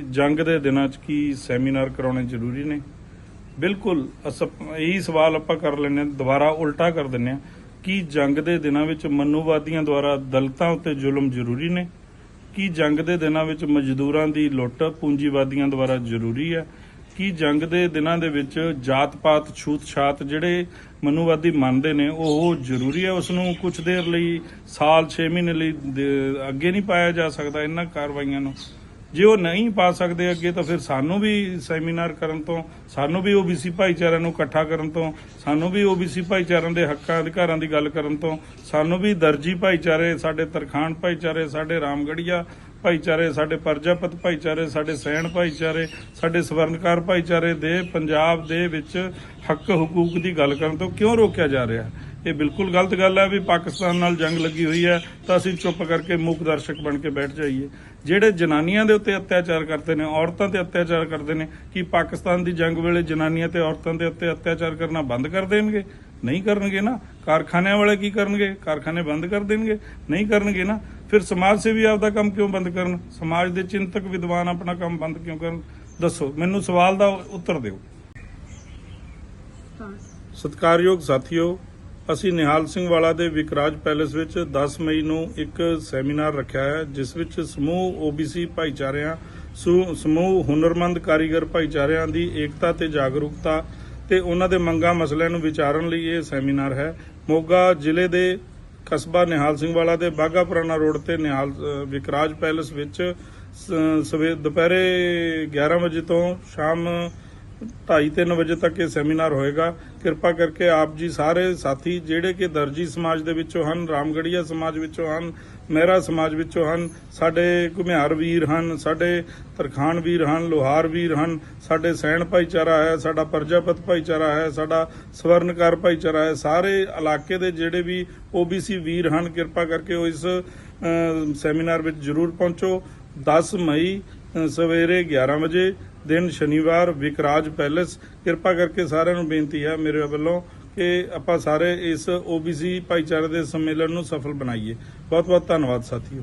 ਜੰਗ ਦੇ ਦਿਨਾਂ 'ਚ ਕੀ ਸੈਮੀਨਾਰ ਕਰਾਉਣੇ ਜ਼ਰੂਰੀ ਨੇ? ਬਿਲਕੁਲ ਇਹੀ ਸਵਾਲ ਆਪਾਂ ਕਰ ਲੈਂਦੇ ਦੁਬਾਰਾ ਉਲਟਾ ਕਰ ਦਿੰਦੇ ਹਾਂ। ਕੀ ਜੰਗ ਦੇ ਦਿਨਾਂ ਵਿੱਚ ਮਨੂਵਾਦੀਆਂ ਦੁਆਰਾ ਦਲਤਾਂ ਉੱਤੇ ਜ਼ੁਲਮ ਜ਼ਰੂਰੀ ਨੇ? ਕੀ ਜੰਗ ਦੇ ਦਿਨਾਂ ਵਿੱਚ ਮਜ਼ਦੂਰਾਂ ਦੀ ਲੁੱਟ ਪੂੰਜੀਵਾਦੀਆਂ ਦੁਆਰਾ ਜ਼ਰੂਰੀ ਹੈ? ਕੀ ਜੰਗ ਦੇ ਦਿਨਾਂ ਦੇ ਵਿੱਚ ਜਾਤ-ਪਾਤ, ਛੂਤ-ਛਾਤ ਜਿਹੜੇ ਮਨੂਵਾਦੀ ਮੰਨਦੇ ਨੇ, ਉਹ ਜ਼ਰੂਰੀ ਹੈ? ਉਸ ਨੂੰ ਕੁਝ ਦੇਰ ਲਈ, ਸਾਲ 6 ਮਹੀਨੇ ਲਈ ਅੱਗੇ ਨਹੀਂ ਪਾਇਆ ਜਾ ਸਕਦਾ ਇਹਨਾਂ ਕਾਰਵਾਈਆਂ ਨੂੰ? ਜੇ ਉਹ ਨਹੀਂ ਪਾ ਸਕਦੇ ਅੱਗੇ, ਤਾਂ ਫਿਰ ਸਾਨੂੰ ਵੀ ਸੈਮੀਨਾਰ ਕਰਨ ਤੋਂ, ਸਾਨੂੰ ਵੀ ਓਬੀਸੀ ਭਾਈਚਾਰਿਆਂ ਨੂੰ ਇਕੱਠਾ ਕਰਨ ਤੋਂ, ਸਾਨੂੰ ਵੀ ਓਬੀਸੀ ਭਾਈਚਾਰਿਆਂ ਦੇ ਹੱਕਾਂ ਅਧਿਕਾਰਾਂ ਦੀ ਗੱਲ ਕਰਨ ਤੋਂ, ਸਾਨੂੰ ਵੀ ਦਰਜੀ ਭਾਈਚਾਰੇ, ਸਾਡੇ ਤਰਖਾਣ ਭਾਈਚਾਰੇ, ਸਾਡੇ ਰਾਮਗੜੀਆ ਭਾਈਚਾਰੇ, ਸਾਡੇ ਪਰਜਾਪਤ ਭਾਈਚਾਰੇ, ਸਾਡੇ ਸੈਣ ਭਾਈਚਾਰੇ, ਸਾਡੇ ਸਵਰਨਕਾਰ ਭਾਈਚਾਰੇ ਦੇ ਪੰਜਾਬ ਦੇ ਵਿੱਚ ਹੱਕ ਹਕੂਕ ਦੀ ਗੱਲ ਕਰਨ ਤੋਂ ਕਿਉਂ ਰੋਕਿਆ ਜਾ ਰਿਹਾ? ਹੈ ਇਹ ਬਿਲਕੁਲ ਗਲਤ ਗੱਲ ਹੈ ਵੀ ਪਾਕਿਸਤਾਨ ਨਾਲ ਜੰਗ ਲੱਗੀ ਹੋਈ ਹੈ ਤਾਂ ਅਸੀਂ ਚੁੱਪ ਕਰਕੇ ਮੂਕ ਦਰਸ਼ਕ ਬਣ ਕੇ ਬੈਠ ਜਾਈਏ। ਜਿਹੜੇ ਜਨਾਨੀਆਂ ਦੇ ਉੱਤੇ ਅਤਿਆਚਾਰ ਕਰਦੇ ਨੇ ਔਰਤਾਂ ਤੇ ਅਤਿਆਚਾਰ ਕਰਦੇ ਨੇ ਕੀ ਪਾਕਿਸਤਾਨ ਦੀ ਜੰਗ ਵੇਲੇ ਜਨਾਨੀਆਂ ਤੇ ਔਰਤਾਂ ਦੇ ਉੱਤੇ ਅਤਿਆਚਾਰ ਕਰਨਾ ਬੰਦ ਕਰ ਦੇਣਗੇ? ਨਹੀਂ ਕਰਨਗੇ ਨਾ। ਕਾਰਖਾਨਿਆਂ ਵਾਲੇ ਕੀ ਕਰਨਗੇ? ਕਾਰਖਾਨੇ ਬੰਦ ਕਰ ਦੇਣਗੇ? ਨਹੀਂ ਕਰਨਗੇ ਨਾ। ਫਿਰ ਸਮਾਜ ਸੇਵੀ ਆਪਦਾ ਕੰਮ ਕਿਉਂ ਬੰਦ ਕਰਨ? ਸਮਾਜ ਦੇ ਚਿੰਤਕ ਵਿਦਵਾਨ ਆਪਣਾ ਕੰਮ ਬੰਦ ਕਿਉਂ ਕਰਨ? ਦੱਸੋ ਮੈਨੂੰ ਸਵਾਲ ਦਾ ਉੱਤਰ ਦਿਓ। ਸਤਿਕਾਰਯੋਗ ਸਾਥੀਓ ਅਸੀਂ ਨਿਹਾਲ ਸਿੰਘ ਵਾਲਾ ਦੇ ਵਿਕਰਾਜ ਪੈਲੇਸ ਵਿੱਚ 10 ਮਈ ਨੂੰ ਇੱਕ ਸੈਮੀਨਾਰ ਰੱਖਿਆ ਹੈ ਜਿਸ ਵਿੱਚ ਸਮੂਹ OBC ਭਾਈਚਾਰਿਆਂ ਸੁ- ਸਮੂਹ ਹੁਨਰਮੰਦ ਕਾਰੀਗਰ ਭਾਈਚਾਰਿਆਂ ਦੀ ਏਕਤਾ ਤੇ ਜਾਗਰੂਕਤਾ ਤੇ ਉਹਨਾਂ ਦੇ ਮੰਗਾਂ ਮਸਲਿਆਂ ਨੂੰ ਵਿਚਾਰਨ ਲਈ ਇਹ ਸੈਮੀਨਾਰ ਹੈ। ਮੋਗਾ ਜ਼ਿਲ੍ਹੇ ਦੇ ਕਸਬਾ ਨਿਹਾਲ ਸਿੰਘ ਵਾਲਾ ਦੇ ਬਾਗਾ ਪੁਰਾਣਾ ਰੋਡ ਤੇ ਨਿਹਾਲ ਅ, ਵਿਕਰਾਜ ਪੈਲੇਸ ਵਿੱਚ ਸ- ਸਵੇ ਦੁਪਹਿਰੇ 11 ਵਜੇ ਤੋਂ ਸ਼ਾਮ 2:30 ਵਜੇ ਤੱਕ ਇਹ ਸੈਮੀਨਾਰ ਹੋਏਗਾ। ਕਿਰਪਾ ਕਰਕੇ ਆਪ ਜੀ ਸਾਰੇ ਸਾਥੀ, ਜਿਹੜੇ ਕਿ ਦਰਜੀ ਸਮਾਜ ਦੇ ਵਿੱਚੋਂ ਹਨ, ਰਾਮਗੜੀਆ ਸਮਾਜ ਵਿੱਚੋਂ ਹਨ, ਮਹਿਰਾ ਸਮਾਜ ਵਿੱਚੋਂ ਹਨ, ਸਾਡੇ ਘੁਮਿਆਰ ਵੀਰ ਹਨ, ਸਾਡੇ ਤਰਖਾਨ ਵੀਰ ਹਨ, ਲੋਹਾਰ ਵੀਰ ਹਨ, ਸਾਡੇ ਸੈਣ ਭਾਈਚਾਰਾ ਹੈ, ਸਾਡਾ ਪਰਜਾਪਤ ਭਾਈਚਾਰਾ ਹੈ, ਸਾਡਾ ਸਵਰਨਕਾਰ ਭਾਈਚਾਰਾ ਹੈ, ਸਾਰੇ ਇਲਾਕੇ ਦੇ ਜਿਹੜੇ ਵੀ OBC ਵੀਰ ਹਨ, ਕਿਰਪਾ ਕਰਕੇ ਉਹ ਇਸ ਸੈਮੀਨਾਰ ਵਿੱਚ ਜ਼ਰੂਰ ਪਹੁੰਚੋ। 10 ਮਈ ਸਵੇਰੇ 11 ਵਜੇ ਦਿਨ ਸ਼ਨੀਵਾਰ ਵਿਕਰਾਜ ਪੈਲੇਸ। ਕਿਰਪਾ ਕਰਕੇ ਸਾਰਿਆਂ ਨੂੰ ਬੇਨਤੀ ਹੈ ਮੇਰੇ ਵੱਲੋਂ ਕਿ ਆਪਾਂ ਸਾਰੇ ਇਸ OBC ਭਾਈਚਾਰੇ ਦੇ ਸੰਮੇਲਨ ਨੂੰ ਸਫਲ ਬਣਾਈਏ। ਬਹੁਤ ਬਹੁਤ ਧੰਨਵਾਦ ਸਾਥੀਓ।